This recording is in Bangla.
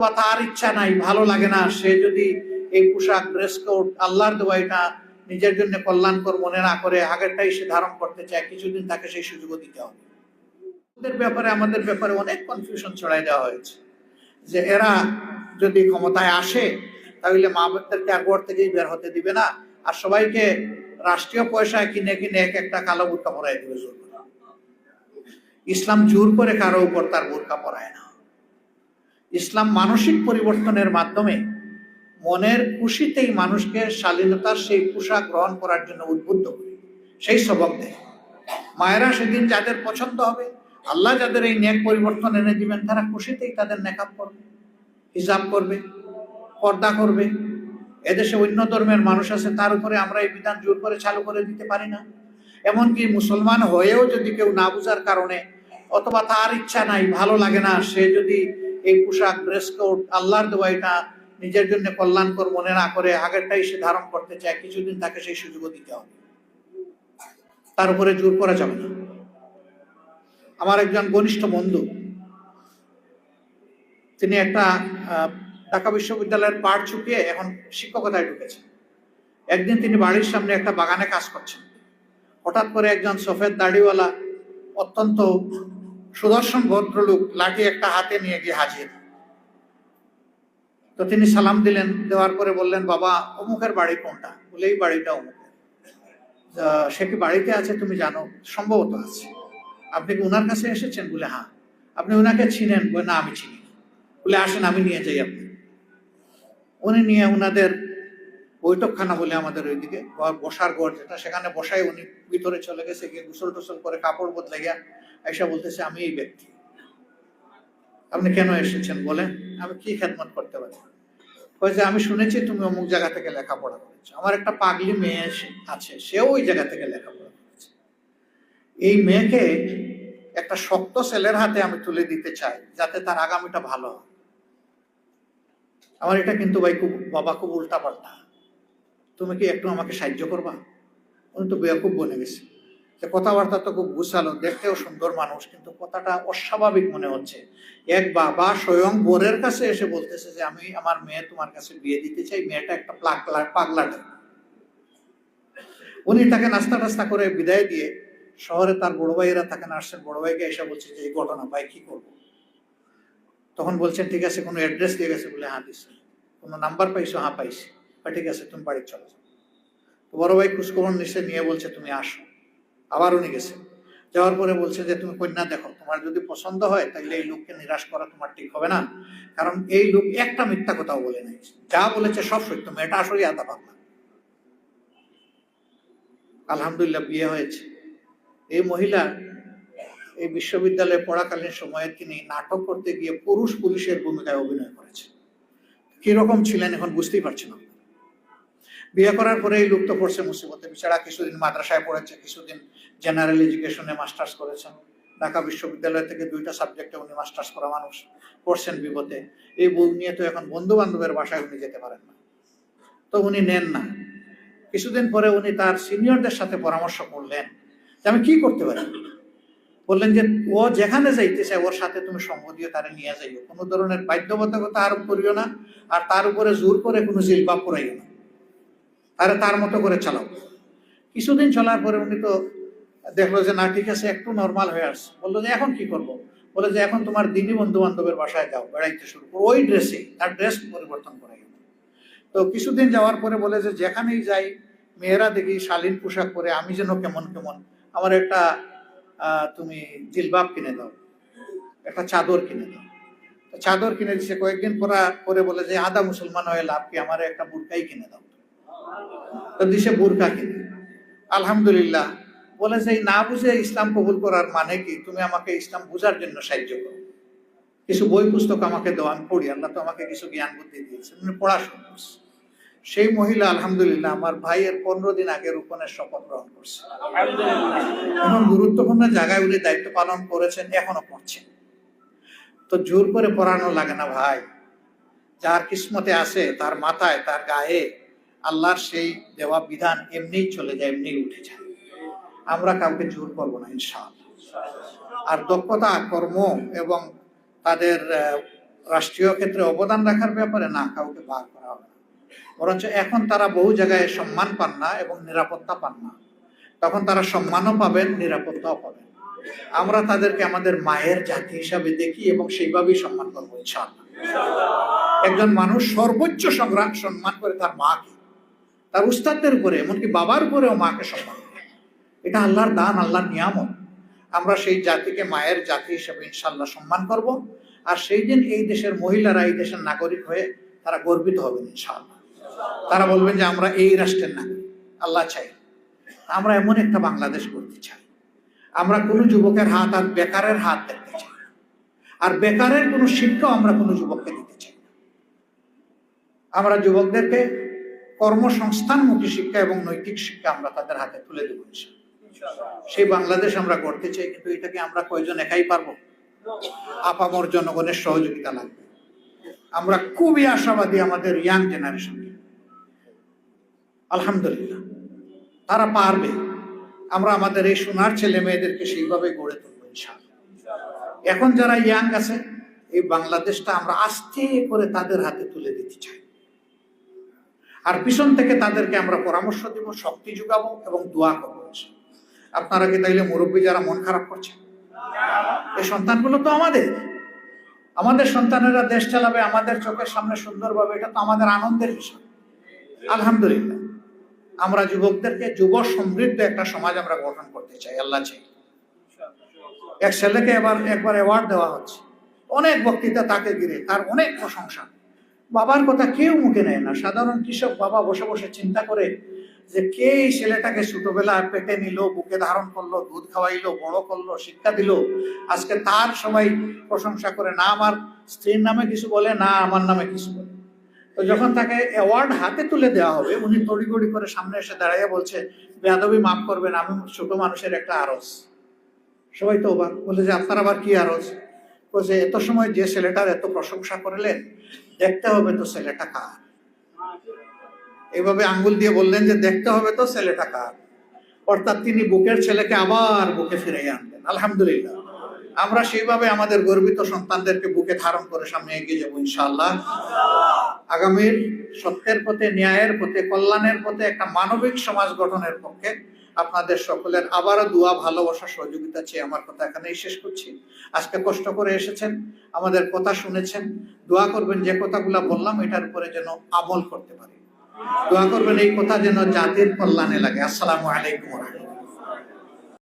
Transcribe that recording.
বা তার ইচ্ছা নাই, ভালো লাগে না, সে যদি এই পোশাক ড্রেস কোড আল্লাহর দেওয়া এটা নিজের জন্য কল্যাণকর মনে না করে, আগেরটাই সে ধারণ করতে চায়, কিছুদিন তাকে সেই সুযোগও দিতে হবে। ওদের ব্যাপারে, আমাদের ব্যাপারে অনেক কনফিউশন ছড়াই দেওয়া হয়েছে যে এরা যদি ক্ষমতায় আসে, তাহলে মা বাবাদেরকে আর থেকেই বের হতে দিবে না, আর সবাইকে রাষ্ট্রীয় পয়সায় কিনে কিনে এক একটা কালো বোরকা পরাই দিবে জোর ইসলাম জোর করে কারও উপর তার বোরকা পরায় না। ইসলাম মানসিক পরিবর্তনের মাধ্যমে মনের খুশিতেই মানুষকে শালীনতার সেই পোশাক গ্রহণ করার জন্য উদ্বুদ্ধ করে। সেই সবক দেয়। মায়েরা সেদিন যাদের পছন্দ হবে, আল্লাহ যাদের এই ন্যাক পরিবর্তন এনে দিবেন, তারা খুশিতেই তাদের নেকাব করবে হিসাব করবে, পর্দা করবে। এদেশে অন্য ধর্মের মানুষ আছে, তার উপরে আমরা এই বিধান জোর করে চালু করে দিতে পারি না। এমনকি মুসলমান হয়েও যদি কেউ না বুঝার কারণে অথবা তার ইচ্ছা নাই, ভালো লাগে না, সে যদি এই পোশাক ড্রেস কোড আল্লাহর দেওয়া এটা নিজের জন্য কল্যাণকর মনে না করে আগেরটাই সে ধারণ করতে চায়, কিছুদিন তাকে সেই সুযোগও দিতে হবে। তার উপরে জোর করা যাবে না। আমার একজন ঘনিষ্ঠ বন্ধু, তিনি একটা ঢাকা বিশ্ববিদ্যালয়ের পাঠ চুকিয়ে এখন শিক্ষকতায় ঢুকেছেন একদিন তিনি বাড়ির সামনে একটা বাগানে কাজ করছেন। হঠাৎ করে একজন সফেদ দাড়িওয়ালা অত্যন্ত সুদর্শন ভদ্রলোক লাঠি একটা হাতে নিয়ে গিয়ে হাজির। তো তিনি সালাম দিলেন, দেওয়ার পরে বললেন, বাবা, অমুকের বাড়ি কোনটা? বলে, এই বাড়িটা অমুকের। সে কি বাড়িতে আছে তুমি জানো? সম্ভবত আছে। আপনি কি ওনার কাছে এসেছেন? বলে হ্যাঁ। আপনি ওনাকে চিনেন? বলে, না, আমি চিনি বলে, আসেন, আমি নিয়ে যাই আপনি। উনি নিয়ে ওনাদের বৈঠকখানা বলে আমাদের ওইদিকে বসার ঘর যেটা, সেখানে বসাই উনি ভিতরে চলে গেছে, গিয়ে গোসল টোসল করে কাপড় বদলে গিয়া এসে বলতেছে, আমি এই ব্যক্তি। আপনি কেন এসেছেন বলেন? আমি কি খেদমত করতে পারি? যে, আমি শুনেছি তুমি অমুক জায়গা থেকে লেখাপড়া করেছ। আমার একটা পাগলি মেয়ে আছে, সেও ওই জায়গা থেকে লেখাপড়া করেছে। এই মেয়েকে একটা শক্ত ছেলের হাতে আমি তুলে দিতে চাই, যাতে তার আগামীটা ভালো হয়। আমার এটা কিন্তু ভাই খুব, বাবা খুব উল্টা পাল্টা তুমি কি একটু আমাকে সাহায্য করবা? উনি তো বেয়াকুব বনে গেছে। কথাবার্তা তো খুব গুছালো, দেখতেও সুন্দর মানুষ, কিন্তু কথাটা অস্বাভাবিক মনে হচ্ছে। এক বাবা স্বয়ং বোরের কাছে এসে বলতেছে যে, আমি আমার মেয়ে তোমার কাছে বিয়ে দিতে চাই, মেয়েটা একটা পাগলা উনি তাকে নাস্তা টাস্তা করে বিদায় দিয়ে শহরে তার বড় ভাইয়েরা তাকে আসছেন বড় ভাইকে এসে বলছে যে, এই ঘটনা, ভাই, কি করব? তখন বলছেন, ঠিক আছে, কোনো অ্যাড্রেস দিয়ে গেছে বলে হ্যাঁ দিছে। কোনো নাম্বার পাইছো হ্যাঁ পাইছি। ঠিক আছে, তুমি বাড়ি চলো বড় ভাই খোঁজখবর নিশ্চয় নিয়ে বলছে, তুমি আসো। আবার উনি গেছে। যাওয়ার পরে বলছে যে, তুমি কন্যা দেখো, তোমার যদি পছন্দ হয় তাহলে এই লোককে নিরাশ করা তোমার ঠিক হবে না। কারণ এই লোক একটা মিথ্যা কথাও বলে নাই। যা বলেছে সব সত্য, মেয়েটা আসলে আদা পাগলা আলহামদুলিল্লাহ, বিয়ে হয়েছে। এই মহিলা এই বিশ্ববিদ্যালয়ে পড়াকালীন সময়ে তিনি নাটক করতে গিয়ে পুরুষ পুলিশের ভূমিকায় অভিনয় করেছে। কীরকম ছিলেন এখন বুঝতেই পারছি না। বিয়ে করার পরে এই লোক তো পড়ছে মুসিবতে বিছাড়া কিছুদিন মাদ্রাসায় পড়েছে, কিছুদিন জেনারেল এডুকেশনে মাস্টার্স করেছেন। ঢাকা বিশ্ববিদ্যালয় থেকে দুইটা সাবজেক্টে উনি মাস্টার্স করা মানুষ পড়ছেন বিপদে। এই বউ নিয়ে তো এখন বন্ধু বান্ধবের বাসায় উনি যেতে পারেন না। তো উনি নেন না। কিছুদিন পরে উনি তার সিনিয়রদের সাথে পরামর্শ করলেন যে আমি কি করতে পারি? বললেন যে, ও যেখানে যাইতে চায় ওর সাথে তুমি সঙ্গ দিয়ে তারা নিয়ে যাইও। কোনো ধরনের বাধ্যবাধকতা আরোপ করিও না, আর তার উপরে জোর করে কোনো জিলবা পরাইও না। তারা তার মতো করে চালাও। কিছুদিন চলার পরে উনি তো দেখল যে, না, ঠিক আছে, একটু নর্মাল হয়ে আসছে। বলল যে, এখন কি করব? বলে যে, এখন তোমার দিনী বন্ধু বান্ধবের বাসায় যাও, বেড়াইতে শুরু করো। ওই ড্রেসে তার ড্রেস পরিবর্তন করে গেল। তো কিছুদিন যাওয়ার পরে বলে যে, যেখানেই যাই, মেয়েরা দেখি শালীন পোশাক পরে, আমি যেন কেমন কেমন, আমার একটা তুমি জিলবাব কিনে দাও, একটা চাদর কিনে দাও। চাদর কিনে দিচ্ছে কয়েকদিন পরা, পরে বলে যে আদা মুসলমান হয়ে লাভ কি, আমার একটা বুরকাই কিনে দাও। তো দিছে বুরকা কিনে। আলহামদুলিল্লাহ বলে যে এই না বুঝে ইসলাম কবুল করার মানে কি? তুমি আমাকে ইসলাম বুঝার জন্য সাহায্য করো। কিছু বই পুস্তক আমাকে দাও আমি পড়ি। আল্লাহ তো আমাকে কিছু জ্ঞান বুদ্ধি দিয়েছে। মানে পড়াশোনা করছে। সেই মহিলা আলহামদুলিল্লাহ আমার ভাইয়ের পনেরো দিন আগে রূপনের শপথ গ্রহণ করছে। এখন গুরুত্বপূর্ণ জায়গায় উনি দায়িত্ব পালন করেছেন এখনও করছেন তো জোর করে পড়ানো লাগে না ভাই। যার কিসমতে আছে তার মাথায় তার গায়ে আল্লাহর সেই দেওয়া বিধান এমনিই চলে যায় এমনি উঠে যায়। আমরা কাউকে জোর করব না, ইনশাআল্লাহ। আর দক্ষতা, কর্ম এবং তাদের রাষ্ট্রীয় ক্ষেত্রে অবদান রাখার ব্যাপারে না কাউকে বার করা হবে বরঞ্চ এখন তারা বহু জায়গায় সম্মান পান না এবং নিরাপত্তা পান না। তখন তারা সম্মানও পাবেন, নিরাপত্তাও পাবেন। আমরা তাদেরকে আমাদের মায়ের জাতি হিসাবে দেখি এবং সেইভাবেই সম্মান করব, ইনশাআল্লাহ। একজন মানুষ সর্বোচ্চ সংগ্রাম, সম্মান করে তার মাকে, তার উস্তাদদের উপরে, এমনকি বাবার উপরেও মাকে সম্মান এটা আল্লাহর দান আল্লাহর নিয়ামত। আমরা সেই জাতিকে মায়ের জাতি হিসেবে ইনশাল্লাহ সম্মান করব। আর সেই দিন এই দেশের মহিলারা এই দেশের নাগরিক হয়ে তারা গর্বিত হবেন ইনশাআল্লাহ। তারা বলবেন যে আমরা এই রাষ্ট্রের নাগরিক। আল্লাহ চাই। আমরা এমন একটা বাংলাদেশ করতে চাই। আমরা কোনো যুবকের হাত আর বেকারের হাত দেখতে চাই আর বেকারের কোনো শিক্ষাও আমরা কোনো যুবককে দিতে চাই আমরা যুবকদেরকে কর্মসংস্থানমুখী শিক্ষা এবং নৈতিক শিক্ষা আমরা তাদের হাতে তুলে দেবো ইনশাআল্লাহ। সেই বাংলাদেশ আমরা করতে চাই, কিন্তু এটাকে আমরা কয়জন একাই পারব? আপামর জনগণের সহযোগিতা লাগবে। আমরা খুবই আশাবাদী আমাদের ইয়াং জেনারেশনকে আলহামদুলিল্লাহ, তারা পারবে। আমরা আমাদের এই সোনার ছেলে মেয়েদেরকে সেইভাবে গড়ে তুলবো এখন যারা ইয়াং আছে, এই বাংলাদেশটা আমরা আস্তে করে তাদের হাতে তুলে দিতে চাই। আর পিছন থেকে তাদেরকে আমরা পরামর্শ দিব, শক্তি যোগাবো এবং দোয়া করব। আপনারা কি তাইলে মুরব্বী যারা মন খারাপ করছে? এই সন্তানগুলো তো আমাদের। আমাদের সন্তানেরা দেশ চালাবে, আমাদের চোখের সামনে সুন্দরভাবে এটা তো আমাদের আনন্দের বিষয়। আলহামদুলিল্লাহ। আমরা যুবকদেরকে যুব সমৃদ্ধ একটা সমাজ আমরা গঠন করতে চাই, আল্লাহ চাই। এক ছেলেকে এবার একবার অ্যাওয়ার্ড দেওয়া হচ্ছে। অনেক বক্তৃতা তাকে ঘিরে, তার অনেক প্রশংসা। বাবার কথা কেউ মুখে নেয় না। সাধারণ কৃষক বাবা বসে বসে চিন্তা করে যে কে এই ছেলেটাকে ছোটবেলায় পেটে নিল, বুকে ধারণ করল, দুধ খাওয়াইলো, বড় করল, শিক্ষা দিল, আজকে তার সবাই প্রশংসা করে, না আমার স্ত্রীর নামে কিছু বলে, না আমার নামে কিছু বলে। তো যখন তাকে অ্যাওয়ার্ড হাতে তুলে দেওয়া হবে, উনি তড়িগড়ি করে সামনে এসে দাঁড়াইয়া বলছে, বেয়াদবি মাফ করবেন, আমি ছোট মানুষের একটা আরজ। সবাই তো অবাক, বলে যে, আপনার আবার কি আরজ? বলছে এত সময় যে ছেলেটার এত প্রশংসা করলেন, দেখতে হবে তো ছেলেটা কার? এইভাবে আঙ্গুল দিয়ে বললেন যে, দেখতে হবে তো ছেলেটা কার? অর্থাৎ তিনি বুকের ছেলেকে আবার বুকে ফিরে আনলেন। আলহামদুলিল্লাহ। আমরা সেইভাবে আমাদের গর্বিত সন্তানদেরকে বুকে ধারণ করে সামনে এগিয়ে যাব, ইনশাআল্লাহ। আগামীর সত্যের পথে, ন্যায়ের পথে, কল্যাণের পথে, একটা মানবিক সমাজ গঠনের পক্ষে আপনাদের সকলের আবারও দোয়া, ভালোবাসা, সহযোগিতা চেয়ে আমার কথা এখানেই শেষ করছি। আজকে কষ্ট করে এসেছেন, আমাদের কথা শুনেছেন। দোয়া করবেন যে কথাগুলা বললাম, এটার উপরে যেন আমল করতে পারি। দোয়া করবেন এই কথা যেন জাতির কল্যাণে লাগে আসসালামু আলাইকুম।